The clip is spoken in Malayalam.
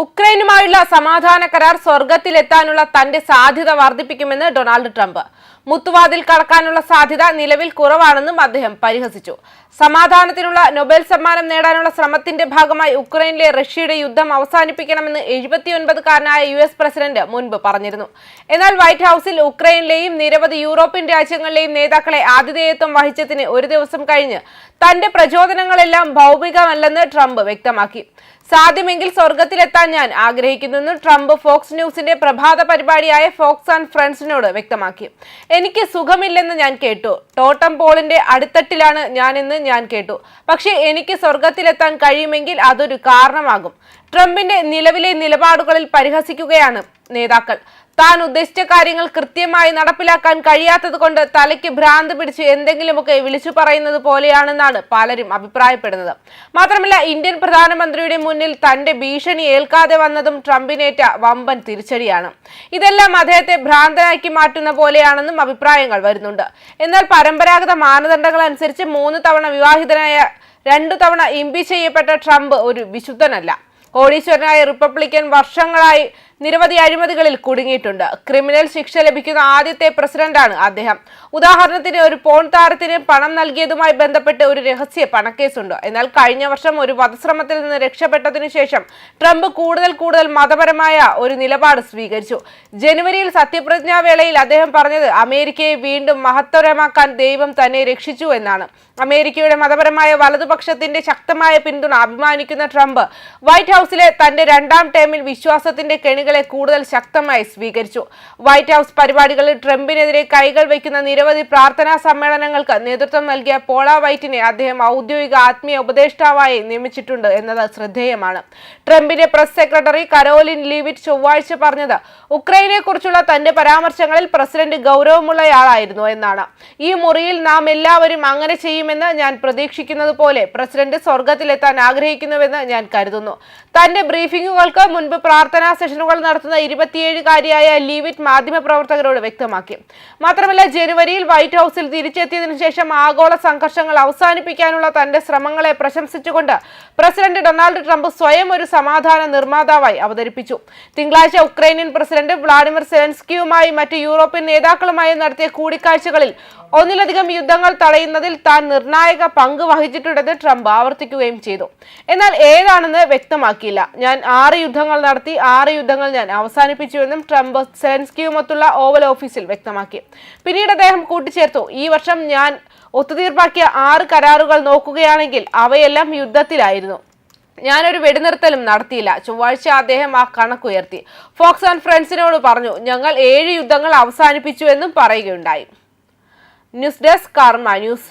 ഉക്രൈനുമായുള്ള സമാധാന കരാർ സ്വർഗത്തിലെത്താനുള്ള തന്റെ സാധ്യത വർദ്ധിപ്പിക്കുമെന്ന് ഡൊണാൾഡ് ട്രംപ്. മുത്തുവാതിൽ കടക്കാനുള്ള സാധ്യത നിലവിൽ കുറവാണെന്നും അദ്ദേഹം പരിഹസിച്ചു. സമാധാനത്തിനുള്ള നൊബേൽ സമ്മാനം നേടാനുള്ള ശ്രമത്തിന്റെ ഭാഗമായി ഉക്രൈനിലെ റഷ്യയുടെ യുദ്ധം അവസാനിപ്പിക്കണമെന്ന് എഴുപത്തിയൊൻപതുകാരനായ യു എസ് പ്രസിഡന്റ് മുൻപ് പറഞ്ഞിരുന്നു. എന്നാൽ വൈറ്റ് ഹൌസിൽ ഉക്രൈനിലെയും നിരവധി യൂറോപ്യൻ രാജ്യങ്ങളിലെയും നേതാക്കളെ ആതിഥേയത്വം വഹിച്ചതിന് ഒരു ദിവസം കഴിഞ്ഞ് തന്റെ പ്രചോദനങ്ങളെല്ലാം ഭൗമികമല്ലെന്ന് ട്രംപ് വ്യക്തമാക്കി. സാധ്യമെങ്കിൽ സ്വർഗത്തിലെത്താൻ ഞാൻ ആഗ്രഹിക്കുന്നുവെന്ന് ട്രംപ് ഫോക്സ് ന്യൂസിന്റെ പ്രഭാത പരിപാടിയായ ഫോക്സ് ആൻഡ് ഫ്രണ്ട്സിനോട് വ്യക്തമാക്കി. എനിക്ക് സുഖമില്ലെന്ന് ഞാൻ കേട്ടു. ടോട്ടം പോളിന്റെ അടിത്തട്ടിലാണ് ഞാനെന്ന് ഞാൻ കേട്ടു. പക്ഷേ എനിക്ക് സ്വർഗത്തിലെത്താൻ കഴിയുമെങ്കിൽ അതൊരു കാരണമാകും. ട്രംപിന്റെ നിലവിലെ നിലപാടുകളിൽ പരിഹസിക്കുകയാണ് നേതാക്കൾ. താൻ ഉദ്ദേശിച്ച കാര്യങ്ങൾ കൃത്യമായി നടപ്പിലാക്കാൻ കഴിയാത്തത് കൊണ്ട് തലയ്ക്ക് ഭ്രാന്ത് പിടിച്ച് എന്തെങ്കിലുമൊക്കെ വിളിച്ചു പറയുന്നത് പോലെയാണെന്നാണ് പലരും അഭിപ്രായപ്പെടുന്നത്. മാത്രമല്ല ഇന്ത്യൻ പ്രധാനമന്ത്രിയുടെ മുന്നിൽ തന്റെ ഭീഷണി ഏൽക്കാതെ വന്നതും ട്രംപിനേറ്റ വമ്പൻ തിരിച്ചടിയാണ്. ഇതെല്ലാം അദ്ദേഹത്തെ ഭ്രാന്തനാക്കി മാറ്റുന്ന പോലെയാണെന്നും അഭിപ്രായങ്ങൾ വരുന്നുണ്ട്. എന്നാൽ പരമ്പരാഗത മാനദണ്ഡങ്ങൾ അനുസരിച്ച് മൂന്ന് തവണ വിവാഹിതനായ രണ്ടു തവണ ഇമ്പി ചെയ്യപ്പെട്ട ട്രംപ് ഒരു വിശുദ്ധനല്ല. കോടീശ്വരനായ റിപ്പബ്ലിക്കൻ വർഷങ്ങളായി നിരവധി അഴിമതികളിൽ കുടുങ്ങിയിട്ടുണ്ട്. ക്രിമിനൽ ശിക്ഷ ലഭിക്കുന്ന ആദ്യത്തെ പ്രസിഡന്റാണ് അദ്ദേഹം. ഉദാഹരണത്തിന് ഒരു പോൺ താരത്തിന് പണം നൽകിയതുമായി ബന്ധപ്പെട്ട് ഒരു രഹസ്യ പണക്കേസുണ്ട്. എന്നാൽ കഴിഞ്ഞ വർഷം ഒരു വധശ്രമത്തിൽ നിന്ന് രക്ഷപ്പെട്ടതിനു ശേഷം ട്രംപ് കൂടുതൽ കൂടുതൽ മതപരമായ ഒരു നിലപാട് സ്വീകരിച്ചു. ജനുവരിയിൽ സത്യപ്രതിജ്ഞാവേളയിൽ അദ്ദേഹം പറഞ്ഞത് അമേരിക്കയെ വീണ്ടും മഹത്തരമാക്കാൻ ദൈവം തന്നെ രക്ഷിച്ചു എന്നാണ്. അമേരിക്കയുടെ മതപരമായ വലതുപക്ഷത്തിന്റെ ശക്തമായ പിന്തുണ അഭിമാനിക്കുന്ന ട്രംപ് വൈറ്റ് ഹൌസിലെ തന്റെ രണ്ടാം ടേമിൽ വിശ്വാസത്തിന്റെ കെണികളെ കൂടുതൽ ശക്തമായി സ്വീകരിച്ചു. വൈറ്റ് ഹൌസ് പരിപാടികളിൽ ട്രംപിനെതിരെ കൈകൾ വയ്ക്കുന്ന നിരവധി പ്രാർത്ഥനാ സമ്മേളനങ്ങൾക്ക് നേതൃത്വം നൽകിയ പോള വൈറ്റിനെ അദ്ദേഹം ഔദ്യോഗിക ആത്മീയ ഉപദേഷ്ടാവായി നിയമിച്ചിട്ടുണ്ട് എന്നത് ശ്രദ്ധേയമാണ്. ട്രംപിന്റെ പ്രസ് സെക്രട്ടറി കരോലിൻ ലീവിറ്റ് ചൊവ്വാഴ്ച പറഞ്ഞത് ഉക്രൈനെ കുറിച്ചുള്ള തന്റെ പരാമർശങ്ങളിൽ പ്രസിഡന്റ് ഗൗരവമുള്ളയാളായിരുന്നു എന്നാണ്. ഈ മുറിയിൽ നാം എല്ലാവരും അങ്ങനെ ചെയ്യുമെന്ന് ഞാൻ പ്രതീക്ഷിക്കുന്നത് പോലെ പ്രസിഡന്റ് സ്വർഗത്തിലെത്താൻ ആഗ്രഹിക്കുന്നുവെന്ന് ഞാൻ കരുതുന്നു. തന്റെ ബ്രീഫിംഗുകൾക്ക് മുൻപ് പ്രാർത്ഥനാ സെഷനുകൾ നടത്തുന്ന ഇരുപത്തിയേഴുകാരിയായ ലീവിറ്റ് മാധ്യമപ്രവർത്തകരോട് വ്യക്തമാക്കി. മാത്രമല്ല ജനുവരിയിൽ വൈറ്റ് ഹൌസിൽ തിരിച്ചെത്തിയതിനു ശേഷം ആഗോള സംഘർഷങ്ങൾ അവസാനിപ്പിക്കാനുള്ള തന്റെ ശ്രമങ്ങളെ പ്രശംസിച്ചുകൊണ്ട് പ്രസിഡന്റ് ഡൊണാൾഡ് ട്രംപ് സ്വയം ഒരു സമാധാന നിർമ്മാതാവായി അവതരിപ്പിച്ചു. തിങ്കളാഴ്ച ഉക്രൈനിയൻ പ്രസിഡന്റ് വ്ളാഡിമിർ സെലൻസ്കിയുമായി മറ്റ് യൂറോപ്യൻ നേതാക്കളുമായി നടത്തിയ കൂടിക്കാഴ്ചകളിൽ ഒന്നിലധികം യുദ്ധങ്ങൾ തടയുന്നതിൽ താൻ നിർണായക പങ്ക് വഹിച്ചിട്ടുണ്ടെന്ന് ട്രംപ് ആവർത്തിക്കുകയും ചെയ്തു. എന്നാൽ ഏതാണെന്ന് വ്യക്തമാക്കിയില്ല. ഞാൻ ആറ് യുദ്ധങ്ങൾ നടത്തി ആറ് യുദ്ധങ്ങൾ ഞാൻ അവസാനിപ്പിച്ചുവെന്നും ട്രംപ് സെലൻസ്കിയുമൊത്തുള്ള ഓവൽ ഓഫീസിൽ വ്യക്തമാക്കി. പിന്നീട് അദ്ദേഹം കൂട്ടിച്ചേർത്തു. ഈ വർഷം ഞാൻ ഒത്തുതീർപ്പാക്കിയ ആറ് കരാറുകൾ നോക്കുകയാണെങ്കിൽ അവയെല്ലാം യുദ്ധത്തിലായിരുന്നു. ഞാനൊരു വെടിനിർത്തലും നടത്തിയില്ല. ചൊവ്വാഴ്ച അദ്ദേഹം ആ കണക്കുയർത്തി. ഫോക്സ് ആൻഡ് ഫ്രണ്ട്സിനോട് പറഞ്ഞു ഞങ്ങൾ ഏഴ് യുദ്ധങ്ങൾ അവസാനിപ്പിച്ചുവെന്നും പറയുകയുണ്ടായി. News desk Karma news.